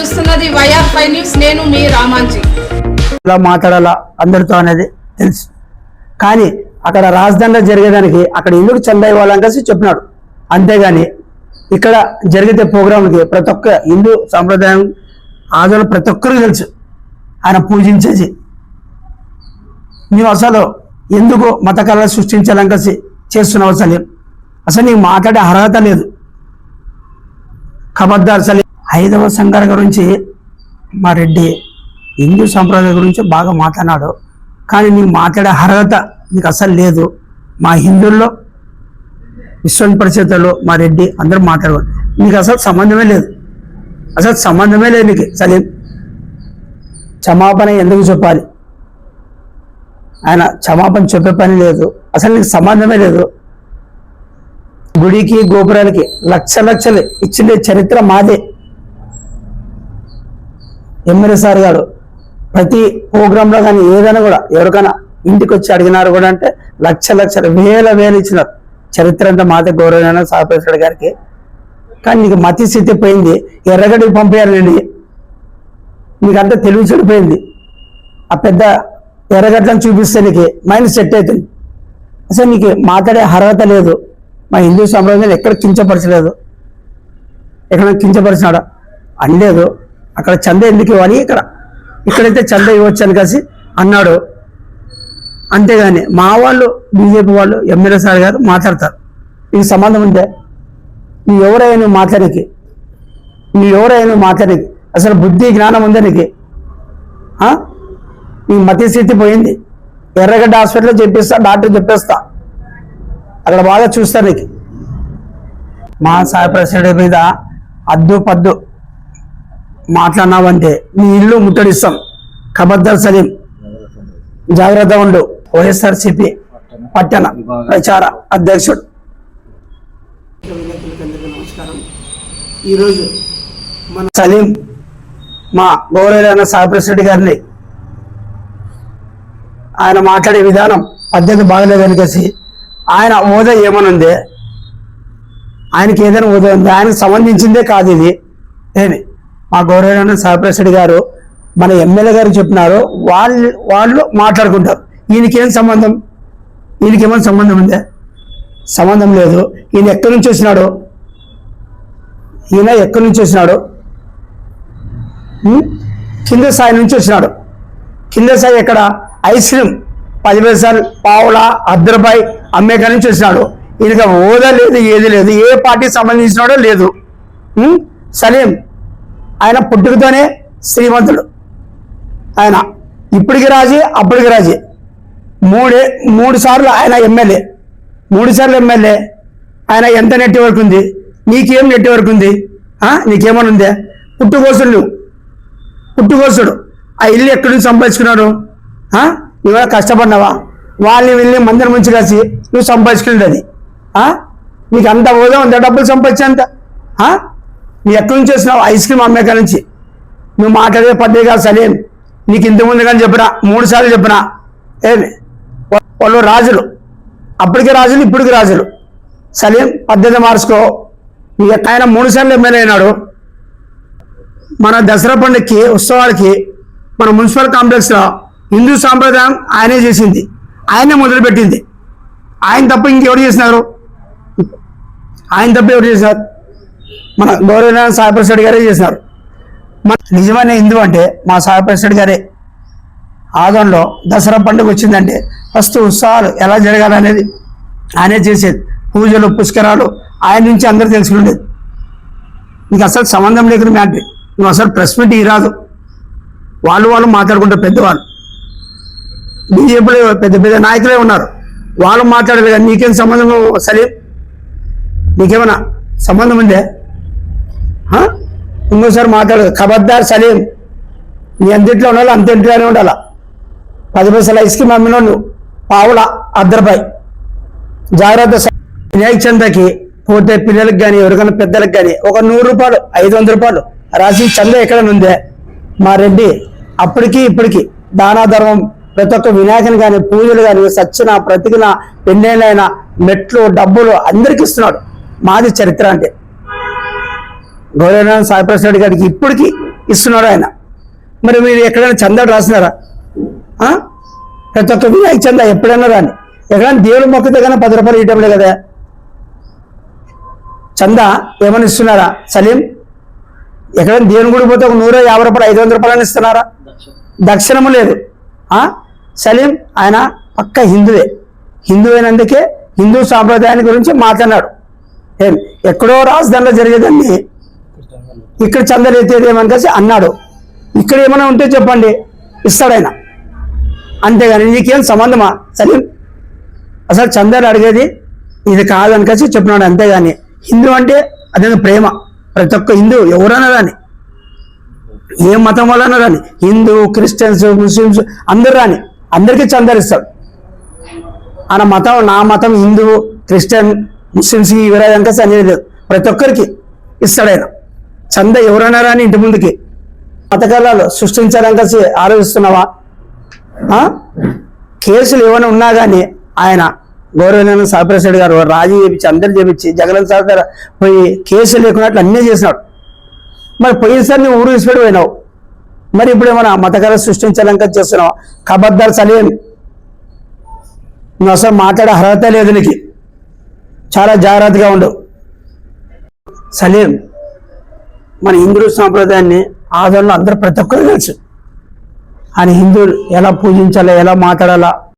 చూస్తున్నది YR five news నేను మీ రామాంజీ. ఇలా మాట్లాడాలా అందరితో అనేది తెలుసు. కానీ అక్కడ రాజధానిలో జరిగేదానికి అక్కడ ఎందుకు చందా ఇవ్వాలని కలిసి చెప్పినాడు. అంతేగాని ఇక్కడ జరిగితే ప్రోగ్రాంకి ప్రతి ఒక్క హిందూ సాంప్రదాయం ఆదరణ ప్రతి ఒక్కరికి తెలుసు. ఆయన పూజించేసి నీవు అసలు ఎందుకు మత కళ సృష్టించాలని కలిసి చేస్తున్నావు అసలు అసలు నీకు మాట్లాడే అర్హత లేదు. ఖబర్దార్ సలీం ఐదవ సంఘాల గురించి మా రెడ్డి హిందూ సంప్రదాయం గురించి బాగా మాట్లాడాడు కానీ నీకు మాట్లాడే అర్హత నీకు అసలు లేదు. మా హిందువుల్లో విశ్వం పరిస్థితుల్లో మా రెడ్డి అందరూ మాట్లాడేవాడు నీకు అసలు సంబంధమే లేదు. అసలు సంబంధమే లేదు నీకు. సలీం క్షమాపణ ఎందుకు చెప్పాలి? ఆయన క్షమాపణ చెప్పే పని లేదు. అసలు నీకు సంబంధమే లేదు. గుడికి గోపురాలకి లక్ష లక్షలు ఇచ్చిండే చరిత్ర మాదే. ఎమ్మెల్యే సార్ గారు ప్రతి ప్రోగ్రాంలో కానీ ఏదైనా కూడా ఎవరికైనా ఇంటికి వచ్చి అడిగినారు కూడా అంటే లక్ష లక్షలు వేల వేలు ఇచ్చినారు. చరిత్ర అంతా మాదే గౌరవమైన సాపేశ్వర గారికి. కానీ నీకు మతి స్థితి పోయింది ఎర్రగడికి పంపించారండి నీకంతా తెలివి చెడిపోయింది. ఆ పెద్ద ఎర్రగడ్డలను చూపిస్తే నీకు మైండ్ సెట్ అవుతుంది. అసలు నీకు మాట్లాడే అర్హత లేదు. మా హిందూ సంప్రదాయాలు ఎక్కడ కించపరచలేదు. ఎక్కడ కించపరిచినాడా అనలేదు. అక్కడ చంద ఎందుకు ఇవ్వాలి? ఇక్కడ. ఇక్కడైతే చంద ఇవ్వచ్చు అని కలిసి అన్నాడు. అంతేగాని మా వాళ్ళు బీజేపీ వాళ్ళు ఎమ్మెల్యే సార్ గారు మాట్లాడతారు. నీకు సంబంధం ఉంటే నీ ఎవరైనా నువ్వు మాట్లాడేకి? నువ్వు ఎవరైనా నువ్వు మాట్లాడేకి? అసలు బుద్ధి జ్ఞానం ఉందా నీకు? నీ మతి స్థితి పోయింది. ఎర్రగడ్డ హాస్పిటల్లో చెప్పిస్తా డాక్టర్ చెప్పేస్తా. అక్కడ బాగా చూస్తారు నీకు. మా సాయి ప్రెసిడెంట్ మీద అద్దు పద్దు. మాట్లాడినావంటే నీ ఇల్లు ముట్టడిస్తాం. ఖబర్దార్ సలీం జాగ్రత్త ఉండు. వైఎస్ఆర్సిపి పట్టణ ప్రచార అధ్యక్షుడు. నమస్కారం ఈరోజు మన సలీం మా గౌరవైన సాయి గారిని ఆయన మాట్లాడే విధానం పద్ధతి బాగలేదు కలిసి ఆయన హోదా ఏమనుంది? ఆయనకి ఏదైనా హోదా ఉంది? ఆయనకు సంబంధించిందే కాదు ఇది. ఏమి? మా గౌరవమైన సహప్రెసిడెంట్ గారు మన ఎమ్మెల్యే గారు చెప్పినారు వాళ్ళు వాళ్ళు మాట్లాడుకుంటారు. ఈయనకేం సంబంధం? ఈయనకేమైనా సంబంధం ఉందే? సంబంధం లేదు. ఈయన ఎక్కడి నుంచి వచ్చినాడు? ఈయన ఎక్కడి నుంచి వచ్చినాడు? కింద స్థాయి నుంచి వచ్చినాడు. కింద స్థాయి ఎక్కడ? ఐస్ క్రీమ్ పది పావులా పావుల అర్ధ నుంచి వచ్చినాడు. ఈయనకి హోదా లేదు ఏది లేదు ఏ పార్టీకి సంబంధించినాడో లేదు. సలీం ఆయన పుట్టుకతోనే శ్రీమంతుడు. ఆయన ఇప్పటికి రాజే అప్పటికి రాజే. మూడే మూడు సార్లు ఆయన ఎమ్మెల్యే. మూడు సార్లు ఎమ్మెల్యే. ఆయన ఎంత నెట్వర్క్ ఉంది? నీకేం నెట్వర్క్ ఉంది? నీకేమని ఉందే? పుట్టుకోసుడు. నువ్వు పుట్టుకోసుడు. ఆ ఇల్లు ఎక్కడి నుంచి సంపాదించుకున్నాడు? నువ్వు నువ్వే కష్టపడినావా వాళ్ళని వెళ్ళి మందిరం నుంచి కలిసి నువ్వు సంపాదించుకునేది నీకు అంత హోదా ఉందా? డబ్బులు సంపాదించేంత? నీ ఎక్కడి నుంచి వచ్చినావు? ఐస్ క్రీమ్ అమ్మేక నుంచి. నువ్వు మాట్లాడే పడ్డే కాదు సలేం. నీకు ఇంతకుముందు కానీ చెప్పినా మూడు సార్లు చెప్పినా. ఏమి? వాళ్ళు రాజులు. అప్పటికి రాజులు ఇప్పటికి రాజులు. సలీం పద్ధతి మార్చుకో. నీ ఆయన మూడు సార్లు ఎమ్మెల్యే అయినాడు. మన దసరా పండుగకి ఉత్సవాలకి మన మున్సిపల్ కాంప్లెక్స్లో హిందూ సాంప్రదాయం ఆయనే చేసింది. ఆయనే మొదలుపెట్టింది. ఆయన తప్ప ఇంకెవరు చేసినారు? ఆయన తప్ప ఎవరు చేసినారు? మన గౌరవనారాయణ సాయి ప్రసాద్ గారే చేసినారు? మన నిజమైన హిందూ అంటే మా సాయి ప్రసాద్ గారే. ఆదంలో దసరా పండుగ వచ్చిందంటే ఫస్ట్ ఉత్సవాలు ఎలా జరగాలనేది ఆయనే చేసేది. పూజలు పుష్కరాలు ఆయన నుంచి అందరూ తెలుసుకునేది నీకు అసలు సంబంధం లేకుండా మ్యాటర్. నువ్వు అసలు ప్రెస్ మీట్ రాదు వాళ్ళు వాళ్ళు మాట్లాడుకుంటారు పెద్దవాళ్ళు. బీజేపీలో పెద్ద పెద్ద నాయకులే ఉన్నారు. వాళ్ళు మాట్లాడలేదు నీకేం సంబంధం సలీం? నీకేమన్నా సంబంధం ఉందే? ఇంకోసారి మాట్లాడదు ఖబర్దార్ సలీం. నీ ఎంతింట్లో ఉండాలి? అంత ఇంట్లోనే ఉండాలా? పది పైసలు ఐస్క్రీమ్ అమ్మిన పావుల అర్ధ జాగ్రత్త వినాయక చందకి పోతే పిల్లలకు కానీ ఎవరికైనా పెద్దలకు కానీ ఒక నూరు రూపాయలు ఐదు వందల రూపాయలు రాసి చంద ఎక్కడ ఉందే? మా రెడ్డి అప్పటికి ఇప్పటికి దానా ధర్మం ప్రతి ఒక్క వినాయకుని కానీ పూజలు కానీ సచ్చిన ప్రతికిన పెళ్ళైన మెట్లు డబ్బులు అందరికి ఇస్తున్నాడు. మాది చరిత్ర అంటే. గౌరవ సాయిప్రసాద్ గారికి ఇప్పటికి ఇస్తున్నాడు ఆయన. మరి మీరు ఎక్కడైనా చందా రాసినారా? ప్రతి ఒక్క వినాయక చందా ఎప్పుడైనా రాని. ఎక్కడైనా దేవుడు మొక్కితే కానీ పది రూపాయలు ఇవ్వడం లేదు కదా? చందా ఏమైనా ఇస్తున్నారా? సలీం ఎక్కడైనా దేవుని గుడి పోతే ఒక నూరు యాభై రూపాయలు ఐదు వందల రూపాయలు ఇస్తున్నారా? దక్షిణము లేదు. సలీం ఆయన పక్క హిందువే. హిందువైనందుకే హిందూ సాంప్రదాయాన్ని గురించి మాట్లాడినాడు. ఏం? ఎక్కడో రాజధానిలో జరిగేదాన్ని ఇక్కడ చందలు ఎత్తేదేమని కలిసి అన్నాడు. ఇక్కడ ఏమైనా ఉంటే చెప్పండి. ఇస్తాడాయన అంతేగాని నీకేం సంబంధమా? సలీం అసలు చందాలు అడిగేది ఇది కాదని కలిసి చెప్పినాడు అంతేగాని. హిందూ అంటే అదే ప్రేమ. ప్రతి ఒక్క హిందూ ఎవరైనా రాని. ఏ మతం వలన రాని. హిందూ క్రిస్టియన్స్ ముస్లిమ్స్ అందరు రాని. అందరికీ చందరిస్తాడు ఆయన మతం నా మతం హిందూ క్రిస్టియన్ ముస్లిమ్స్ ఇవరాదంకా అనేది లేదు. ప్రతి ఒక్కరికి ఇస్తాడు ఆయన. చంద ఎవరైనా రాని ఇంటి ముందుకి మతకాలాలు సృష్టించాలని కలిసి ఆలోచిస్తున్నావా? కేసులు ఏమైనా ఉన్నా కానీ ఆయన గౌరవనీయ సాప్రసాద్ గారు రాజీ చేపించి అందరు చేపించి జగన్ సార్ గారు పోయి కేసులు లేకున్నట్లు అన్నీ చేసినాడు. మరి పోయినసారి నువ్వు ఊరు విసిపెట్టి పోయినావు. మరి ఇప్పుడు ఏమైనా మతకాల సృష్టించాలంక చేస్తున్నావు? కబద్దారు సలీం నువ్వు అసలు మాట్లాడే అర్హత లేదు నీకు. చాలా జాగ్రత్తగా ఉండు. సలీం మన హిందూ సాంప్రదాయాన్ని ఆదరణ అందరూ ప్రతి ఒక్కరు తెలుసు. ఆయన హిందువులు ఎలా పూజించాలా ఎలా మాట్లాడాలా?